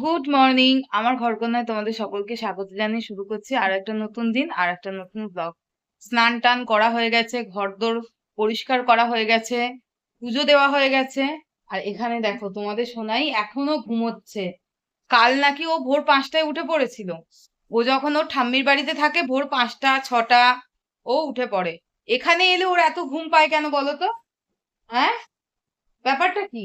Good morning আমার ঘর ঘরকন্যায় তোমাদের সকলকে স্বাগত জানিয়ে শুরু করছি আর একটা নতুন দিন আর একটা নতুন ব্লগ স্নান টান করা হয়ে গেছে, ঘরদোর পরিষ্কার করা হয়ে গেছে, পুজো দেওয়া হয়ে গেছে। আর এখানে দেখো তোমাদের সোনাই এখনও ঘুমোচ্ছে। কাল নাকি ও ভোর পাঁচটায় উঠে পড়েছিল। ও যখন ওর ঠাম্মির বাড়িতে থাকে, ভোর পাঁচটা, ছটা, ও উঠে পড়ে। এখানে এলে ওর এত ঘুম পায় কেন বলো তো? হ্যাঁ? ব্যাপারটা কি?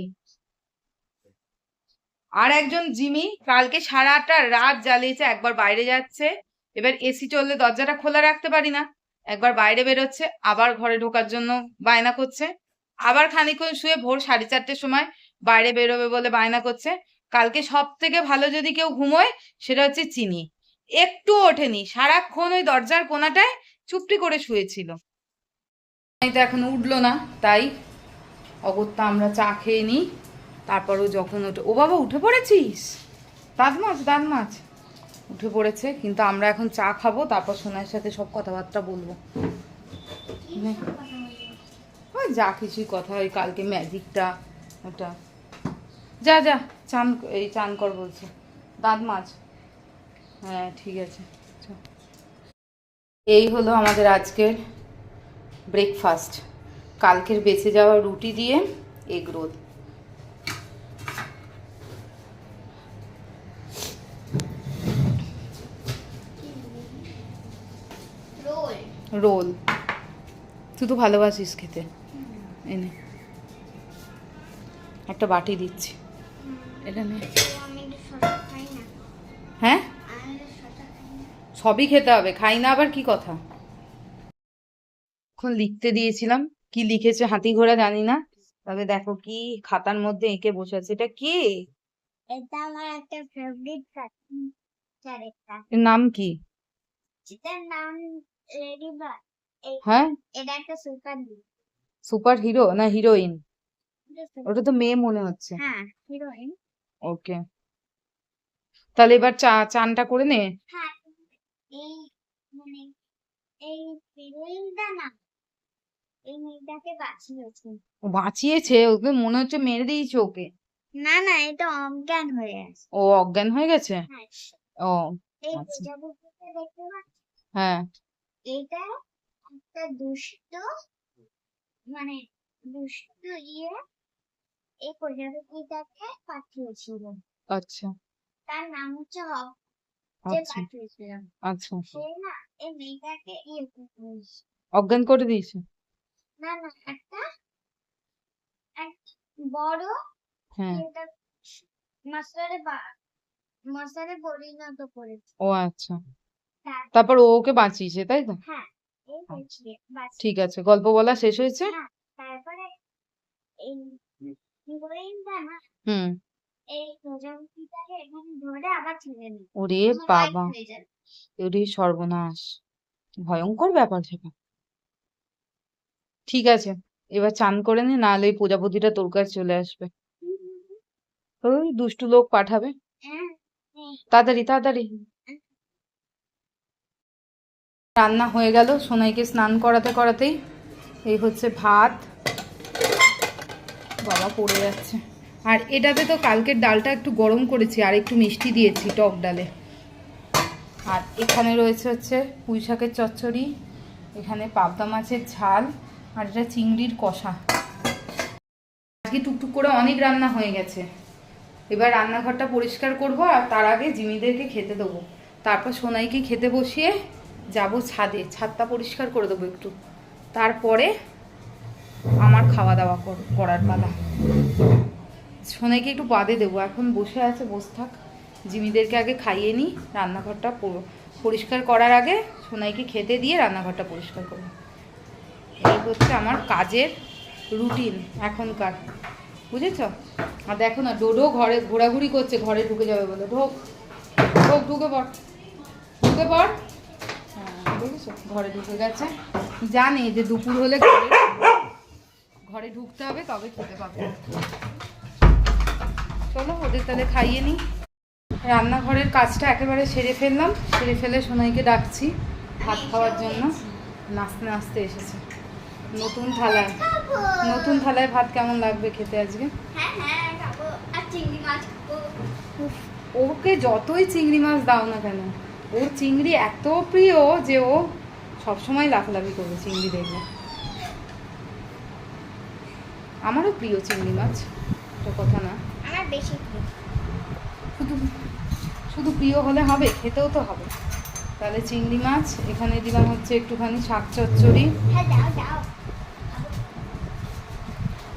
আর একজন জিমি কালকে সারাটা রাত জ্বালিয়েছে, একবার বাইরে যাচ্ছে। এবার এসি চললে দরজাটা খোলা রাখতে পারি না। একবার বাইরে বেরোচ্ছে, আবার ঘরে ঢোকার জন্য বায়না করছে। আবার খানিকক্ষণ শুয়ে ভোর সাড়ে চারটের সময় বাইরে বেরোবে বলে বায়না করছে। কালকে সব থেকে ভালো যদি কেউ ঘুমোয়, সেটা হচ্ছে চিনি। একটু ওঠেনি, সারাক্ষণ ওই দরজার কোনাটায় চুপটি করে শুয়েছিল। তো এখন উঠল না, তাই অগত্যা আমরা চা খেয়ে নিই। তারপরও যখন ওঠে ও বাবা উঠে পড়েছিস? দাঁত মাছ দাঁত মাছ উঠে পড়েছে কিন্তু আমরা এখন চা খাব তারপর সোনার সাথে সব কথাবার্তা বলব। ওই যা কিছুই কথা ওই কালকে ম্যাজিকটা ওটা। যা যা চান এই চান কর বলছে। দাঁত মাছ হ্যাঁ ঠিক আছে। এই হলো আমাদের আজকের ব্রেকফাস্ট কালকের বেঁচে যাওয়া রুটি দিয়ে এগ রোল। রোল। তুই তো ভালোবাসিস খেতে। এনে। একটা বাটি দিচ্ছি। এটা নে। হ্যাঁ? সবই খেতে হবে। খাই না আবার কি কথা? এখন লিখতে দিয়েছিলাম। কি লিখেছে হাতি ঘোড়া জানি না। তবে দেখো কি খাতার মধ্যে এঁকে বসে আছে এটা কি? এটা আমার একটা ফেভারিট ক্যারেক্টার নাম কি? এটার নাম হ্যাঁ? এটা একটা সুপার সুপার হিরো না হিরোইন ওটা তো মেয়ে মনে হচ্ছে। হ্যাঁ হিরোইন ওকে। তাহলে এবার চা চানটা করে নে। হ্যাঁ এই মানে এই হিরোইনটা না এই মেয়েটাকে বাঁচিয়েছে। ও বাঁচিয়েছে? ওকে মনে হচ্ছে মেরে দিয়েছে ওকে। না না এটা অজ্ঞান হয়ে আছে ও অজ্ঞান হয়ে গেছে? হ্যাঁ ও আচ্ছা। হ্যাঁ। এটা একটা দুষ্ট মানে দুষ্ট ইয়ে এই প্রজাপতিটাকে পাঠিয়েছিল আচ্ছা। তার নাম হচ্ছে যে আচ্ছা। আচ্ছা। সে না এই মেয়েটাকে ইয়ে অজ্ঞান করে দিয়েছে? না না একটা এক বড় হ্যাঁ। পরিণত করেছে। ও আচ্ছা। তারপর ও ওকে বাঁচিয়েছে তাই তো? হ্যাঁ বাস ঠিক আছে গল্প বলা শেষ হয়েছে? হ্যাঁ হুম। ওরে বাবা। হয়ে। ওরে সর্বনাশ। ভয়ঙ্কর ব্যাপার সেটা। ঠিক আছে এবার চান করে নে নাহলে এই প্রজাপতিটা তোর কাছে চলে আসবে। ওই দুষ্টু লোক পাঠাবে। হ্যাঁ হ্যাঁ। তাড়াতাড়ি তাড়াতাড়ি। রান্না হয়ে গেল। সোনাইকে স্নান করাতে করাতেই এই হচ্ছে ভাত। বাবা পড়ে যাচ্ছে। আর এটাতে তো কালকের ডালটা একটু গরম করেছি আর একটু মিষ্টি দিয়েছি টক ডালে। আর এখানে রয়েছে হচ্ছে পুঁই শাকের চচ্চড়ি, এখানে পাবদা মাছের ঝাল, আর এটা চিংড়ির কষা। আজকে টুকটুক করে অনেক রান্না হয়ে গেছে। এবার রান্নাঘরটা পরিষ্কার করব আর তার আগে জিমিদেরকে খেতে দেবো। তারপর সোনাইকে খেতে বসিয়ে যাব ছাদে, ছাদটা পরিষ্কার করে দেবো একটু। তারপরে আমার খাওয়া দাওয়া কর- করার পালা। সোনাইকে একটু বাদে দেবো। এখন বসে আছে, বসে থাক। জিমিদেরকে আগে খাইয়ে নিই রান্নাঘরটা পরিষ্কার করার আগে সোনাইকে খেতে দিয়ে রান্নাঘরটা পরিষ্কার করব। এই হচ্ছে আমার কাজের রুটিন এখনকার। বুঝেছ? আর দেখো না, ডোডো ঘরে ঘোরাঘুরি করছে, ঘরে ঢুকে যাবে বলে। ঢোক ঢোক, ঢুকে পড়। ঢুকে পড়। দেখেছ ঘরে ঢুকে গেছে। জানে যে দুপুর হলে ঘরে ঢুকতে হবে তবে খেতে পাবে। চলো ওদের তাহলে খাইয়ে নিই। রান্নাঘরের কাজটা একেবারে সেরে ফেললাম। সেরে ফেলে সোনাইকে ডাকছি ভাত খাওয়ার জন্য। নাচতে নাচতে এসেছে। নতুন থালায় নতুন থালায় ভাত কেমন লাগবে খেতে আজকে? হ্যাঁ হ্যাঁ ওকে যতই চিংড়ি মাছ দাও না কেন ওর চিংড়ি এত প্রিয় যে ও সবসময় লাফালাফি করবে চিংড়ি দেখলে। আমারও প্রিয় চিংড়ি মাছ তো কথা না। আমার বেশি শুধু শুধু প্রিয় হলে হবে খেতেও তো হবে। তাহলে চিংড়ি মাছ এখানে দিলাম হচ্ছে একটুখানি শাক চচ্চড়ি। হ্যাঁ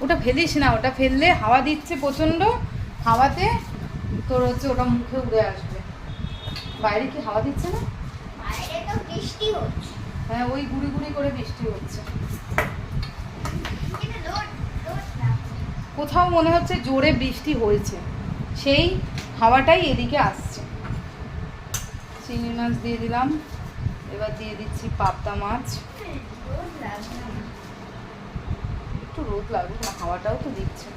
ওটা ফেলিস না ওটা ফেললে হাওয়া দিচ্ছে প্রচণ্ড হাওয়াতে তোর হচ্ছে ওটা মুখে উড়ে আসবে। বাইরে কি হাওয়া দিচ্ছে না? বাইরে তো বৃষ্টি হচ্ছে। হ্যাঁ ওই গুড়ি গুড়ি করে বৃষ্টি হচ্ছে। কোথাও মনে হচ্ছে জোরে বৃষ্টি হয়েছে। সেই হাওয়াটাই এদিকে আসছে। চিংড়ি মাছ দিয়ে দিলাম। এবার দিয়ে দিচ্ছি পাবদা মাছ। লাগবে। একটু রোদ লাগুক না হাওয়াটাও তো দিচ্ছে।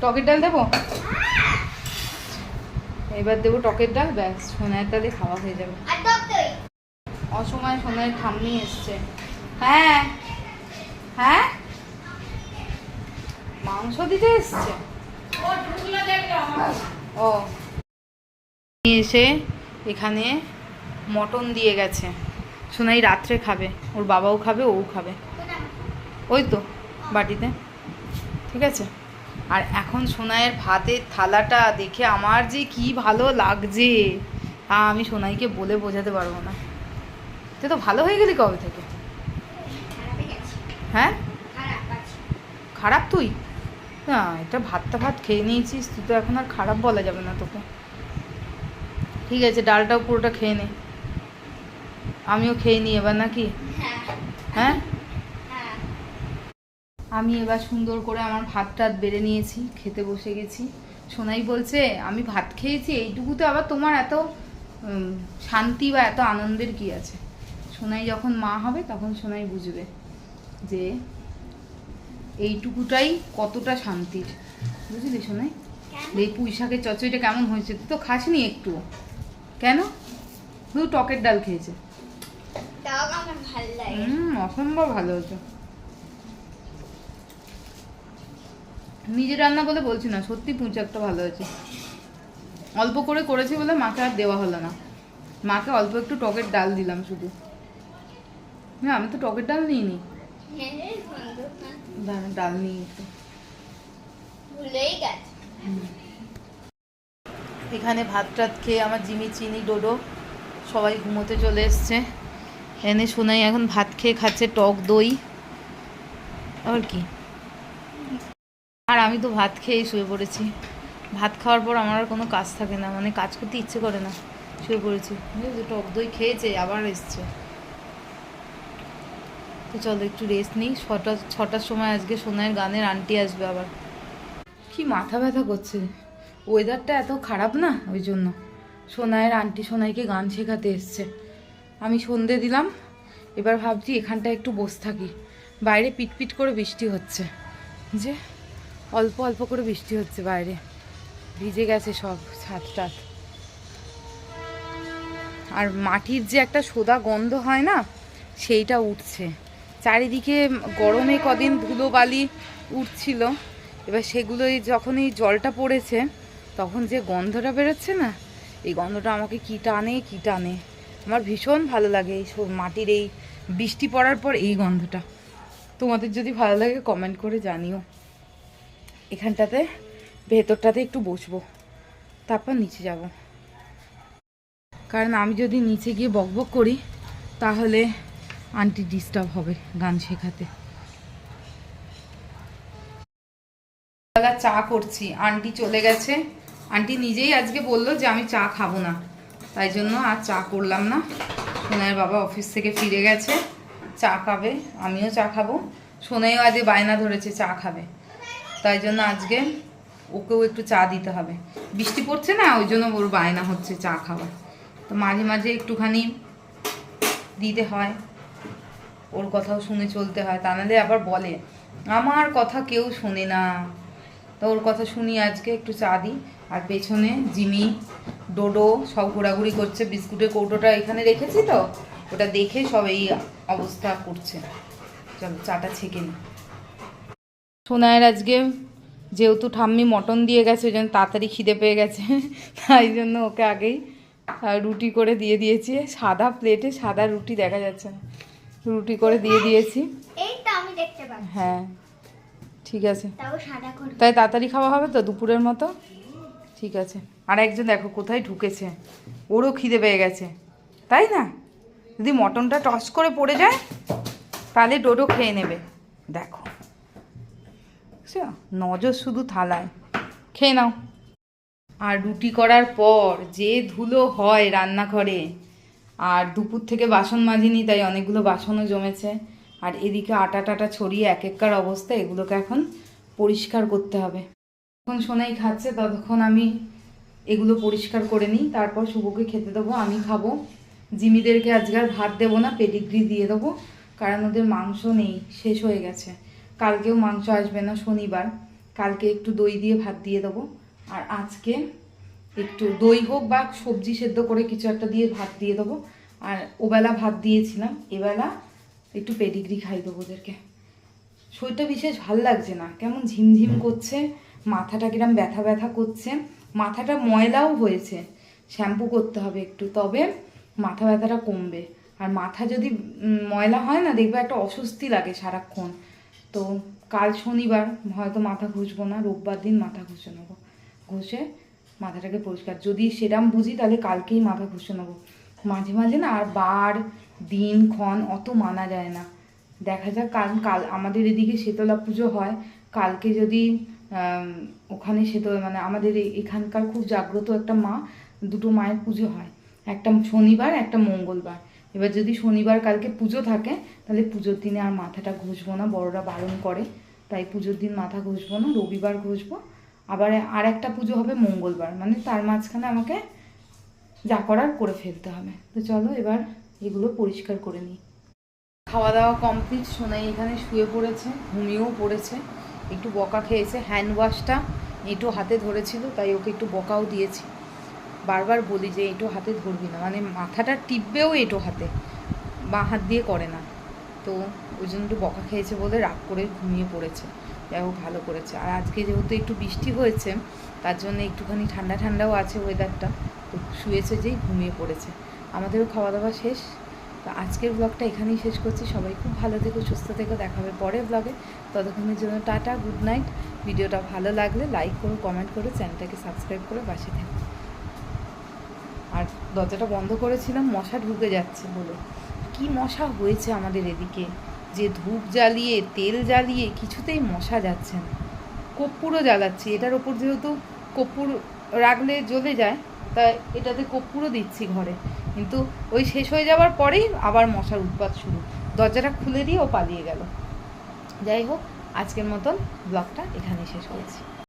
টকের ডাল দেবো? এবার দেবো টকের ডাল ব্যাস সোনার ডালে খাওয়া হয়ে যাবে। আর অসময় সোনার ঠাম্মি এসছে। হ্যাঁ হ্যাঁ? মাংস দিতে এসছে? ও নিয়ে এসে এখানে মটন দিয়ে গেছে। সোনাই রাত্রে খাবে ওর বাবাও খাবে ও খাবে। ওই তো বাটিতে। ঠিক আছে? আর এখন সোনাইয়ের ভাতের থালাটা দেখে আমার যে কি ভালো লাগছে। তা আমি সোনাইকে বলে বোঝাতে পারব না। তুই তো ভালো হয়ে গেলি কবে থেকে? হয়ে? খারাপ তুই? না এটা ভাতটা ভাত খেয়ে নিয়েছিস তুই তো এখন আর খারাপ বলা যাবে না তোকে। ঠিক আছে ডালটাও পুরোটা খেয়ে নে। আমিও খেয়ে নিই এবার নাকি? হ্যাঁ। হ্যাঁ? আমি এবার সুন্দর করে আমার ভাত টাত বেড়ে নিয়েছি খেতে বসে গেছি। সোনাই বলছে আমি ভাত খেয়েছি এইটুকুতে আবার তোমার এত শান্তি বা এত আনন্দের কি আছে? সোনাই যখন মা হবে তখন সোনাই বুঝবে যে এইটুকুটাই কতটা শান্তির। বুঝলি সোনাই? এই পুঁই শাকের চচড়িটা কেমন হয়েছে? তুই তো খাসনি একটু। কেন? শুধু টকের ডাল খেয়েছে। অসম্ভব ভালো হয়েছে। নিজে রান্না বলে বলছি না সত্যি পুঁচাকটা ভালো হয়েছে। অল্প করে করেছি বলে মাকে আর দেওয়া হলো না। মাকে অল্প একটু টকের ডাল দিলাম শুধু। না আমি তো টকের ডাল নিইনি। হ্যাঁ। দাঁড়া ডাল নিই একটু এখানে ভাত টাত খেয়ে আমার জিমি চিনি ডোডো সবাই ঘুমোতে চলে এসছে। এনে শোনাই এখন ভাত খেয়ে খাচ্ছে টক দই। আর কি? আমি তো ভাত খেয়েই শুয়ে পড়েছি। ভাত খাওয়ার পর আমার আর কোনো কাজ থাকে না মানে কাজ করতে ইচ্ছে করে না, শুয়ে পড়েছি। টক দই খেয়েছে, আবার এসছে। তো চলো একটু রেস্ট নিই, ছটা, ছটার সময় আজকে সোনাইয়ের গানের আন্টি আসবে আবার। কি মাথা ব্যথা করছে। ওয়েদারটা এত খারাপ না ওই জন্য। সোনায়ের আন্টি সোনাইকে গান শেখাতে এসছে। আমি সন্ধে দিলাম, এবার ভাবছি এখানটা একটু বসে থাকি। বাইরে পিটপিট করে বৃষ্টি হচ্ছে। যে অল্প অল্প করে বৃষ্টি হচ্ছে বাইরে। ভিজে গেছে সব ছাদ টাত আর মাটির যে একটা সোদা গন্ধ হয় না, সেইটা উঠছে। চারিদিকে গরমে কদিন ধুলো বালি উঠছিল। এবার সেগুলোই যখন এই জলটা পড়েছে, তখন যে গন্ধটা বেরোচ্ছে না, এই গন্ধটা আমাকে কি টানে কি টানে। আমার ভীষণ ভালো লাগে এই মাটির এই বৃষ্টি পড়ার পর এই গন্ধটা। তোমাদের যদি ভালো লাগে কমেন্ট করে জানিও। এখানটাতে, ভেতরটাতে একটু বসবো। তারপর নিচে যাব। কারণ আমি যদি নিচে গিয়ে বকবক করি, তাহলে আন্টি ডিস্টার্ব হবে গান শেখাতে। বেলা চা করছি। আন্টি চলে গেছে। আন্টি নিজেই আজকে বলল যে আমি চা খাব না। তাই জন্য আর চা করলাম না। সোনাইয়ের বাবা অফিস থেকে ফিরে গেছে। চা খাবে, আমিও চা খাব। সোনাইও আজ বায়না ধরেছে, চা খাবে। তাই জন্য আজকে ওকেও একটু চা দিতে হবে। বৃষ্টি পড়ছে না, ওই জন্য ওর বায়না হচ্ছে চা খাওয়া তো মাঝে মাঝে একটুখানি দিতে হয়, ওর কথাও শুনে চলতে হয়, তা নাহলে আবার বলে, আমার কথা কেউ শোনে না। তো ওর কথা শুনি আজকে একটু চা দিই, আর পেছনে জিমি, ডোডো সব ঘোরাঘুরি করছে, বিস্কুটের কৌটোটা এখানে রেখেছি তো, ওটা দেখে সব এই অবস্থা করছে। চলো, চাটা ছেঁকে নি সোনায়ের আজকে যেহেতু ঠাম্মি মটন দিয়ে গেছে ওই জন্য তাড়াতাড়ি খিদে পেয়ে গেছে। তাই জন্য ওকে আগেই রুটি করে দিয়ে দিয়েছি। সাদা প্লেটে সাদা রুটি দেখা যাচ্ছে না। রুটি করে দিয়ে দিয়েছি। হ্যাঁ ঠিক আছে। তাই তাড়াতাড়ি খাওয়া হবে তো দুপুরের মতো? ঠিক আছে। আর একজন দেখো কোথায় ঢুকেছে। ওরও খিদে পেয়ে গেছে। তাই না? যদি মটনটা টস করে পড়ে যায় তাহলে ডোডো খেয়ে নেবে। দেখো। বুঝছ? নজর শুধু থালায়। খেয়ে নাও। আর রুটি করার পর যে ধুলো হয় রান্নাঘরে আর দুপুর থেকে বাসন মাজিনি তাই অনেকগুলো বাসনও জমেছে। আর এদিকে আটা টাটা ছড়িয়ে এক এককার অবস্থা এগুলোকে এখন পরিষ্কার করতে হবে। যখন সোনাই খাচ্ছে ততক্ষণ আমি এগুলো পরিষ্কার করে নিই। তারপর শুভকে খেতে দেবো আমি খাব। জিমিদেরকে আজকে আর ভাত দেবো না পেডিগ্রি দিয়ে দেবো কারণ ওদের মাংস নেই শেষ হয়ে গেছে। কালকেও মাংস আসবে না শনিবার। কালকে একটু দই দিয়ে ভাত দিয়ে দেবো। আর আজকে একটু দই হোক বা সবজি সেদ্ধ করে কিছু একটা দিয়ে ভাত দিয়ে দেবো। আর ওবেলা ভাত দিয়েছিলাম, এবেলা একটু পেডিগ্রি খাই দেবো ওদেরকে। শরীরটা বিশেষ ভালো লাগছে না, কেমন ঝিমঝিম করছে, মাথাটা কিরম ব্যথা ব্যথা করছে, মাথাটা ময়লাও হয়েছে। শ্যাম্পু করতে হবে একটু, তবে মাথা ব্যথাটা কমবে। আর মাথা যদি ময়লা হয় না, দেখবে একটা অস্বস্তি লাগে সারাক্ষণ। তো কাল শনিবার হয়তো মাথা ঘষবো না, রোববার দিন মাথা ঘষে নেব। ঘষে মাথাটাকে পরিষ্কার। যদি সেরাম বুঝি, তাহলে কালকেই মাথা ঘষে নেব। মাঝে মাঝে না আর বার, দিন, ক্ষণ অত মানা যায় না। দেখা যাক কাল কাল আমাদের এদিকে শীতলা পুজো হয়। কালকে যদি ওখানে শীতল মানে আমাদের এখানকার খুব জাগ্রত একটা মা, দুটো মায়ের পুজো হয়। একটা শনিবার, একটা মঙ্গলবার। এবার যদি শনিবার কালকে পুজো থাকে, তাহলে পুজোর দিনে আর মাথাটা ঘষবো না, বড়রা বারণ করে। তাই পুজোর দিন মাথা ঘষবো না, রবিবার ঘষবো। আবার আর একটা পুজো হবে মঙ্গলবার মানে তার মাঝখানে আমাকে যা করার করে ফেলতে হবে। তো চলো এবার এগুলো পরিষ্কার করে নিই। খাওয়া দাওয়া কমপ্লিট সোনাই এখানে শুয়ে পড়েছে, ঘুমিয়েও পড়েছে। একটু বকা খেয়েছে হ্যান্ড ওয়াশটা এঁটো হাতে ধরেছিল, তাই ওকে একটু বকাও দিয়েছি। বারবার বলি যে এঁটো হাতে ধরবি না। মানে মাথাটা টিপবেও এঁটো হাতে। বাঁ হাত দিয়ে করে না। তো ওই জন্য একটু বকা খেয়েছে বলে রাগ করে ঘুমিয়ে পড়েছে। যাই হোক, ভালো করেছে। আর আজকে যেহেতু একটু বৃষ্টি হয়েছে, তার জন্য একটুখানি ঠান্ডা ঠান্ডাও আছে ওয়েদারটা তো শুয়েছে যেই ঘুমিয়ে পড়েছে। আমাদেরও খাওয়া দাওয়া শেষ। তো আজকের ব্লগটা এখানেই শেষ করছি। সবাই খুব ভালো থেকো, সুস্থ থেকো। দেখা হবে পরের ব্লগে ততক্ষণের জন্য টাটা গুড নাইট ভিডিওটা ভালো লাগলে লাইক করো কমেন্ট করো চ্যানেলটাকে সাবস্ক্রাইব করে পাশে থেকো। আর দরজাটা বন্ধ করেছিলাম, মশা ঢুকে যাচ্ছে বলে। কি মশা হয়েছে আমাদের এদিকে? যে ধূপ জ্বালিয়ে, তেল জ্বালিয়ে কিছুতেই মশা যাচ্ছে না। কর্পূরও জ্বালাচ্ছি। এটার ওপর যেহেতু কর্পূর রাখলে জ্বলে যায়, তা এটাতে কর্পূরও দিচ্ছি ঘরে। কিন্তু ওই শেষ হয়ে যাওয়ার পরেই আবার মশার উৎপাত শুরু। দরজাটা খুলে দিয়ে ও পালিয়ে গেল। যাই হোক, আজকের মতন ব্লগটা এখানেই শেষ করেছি।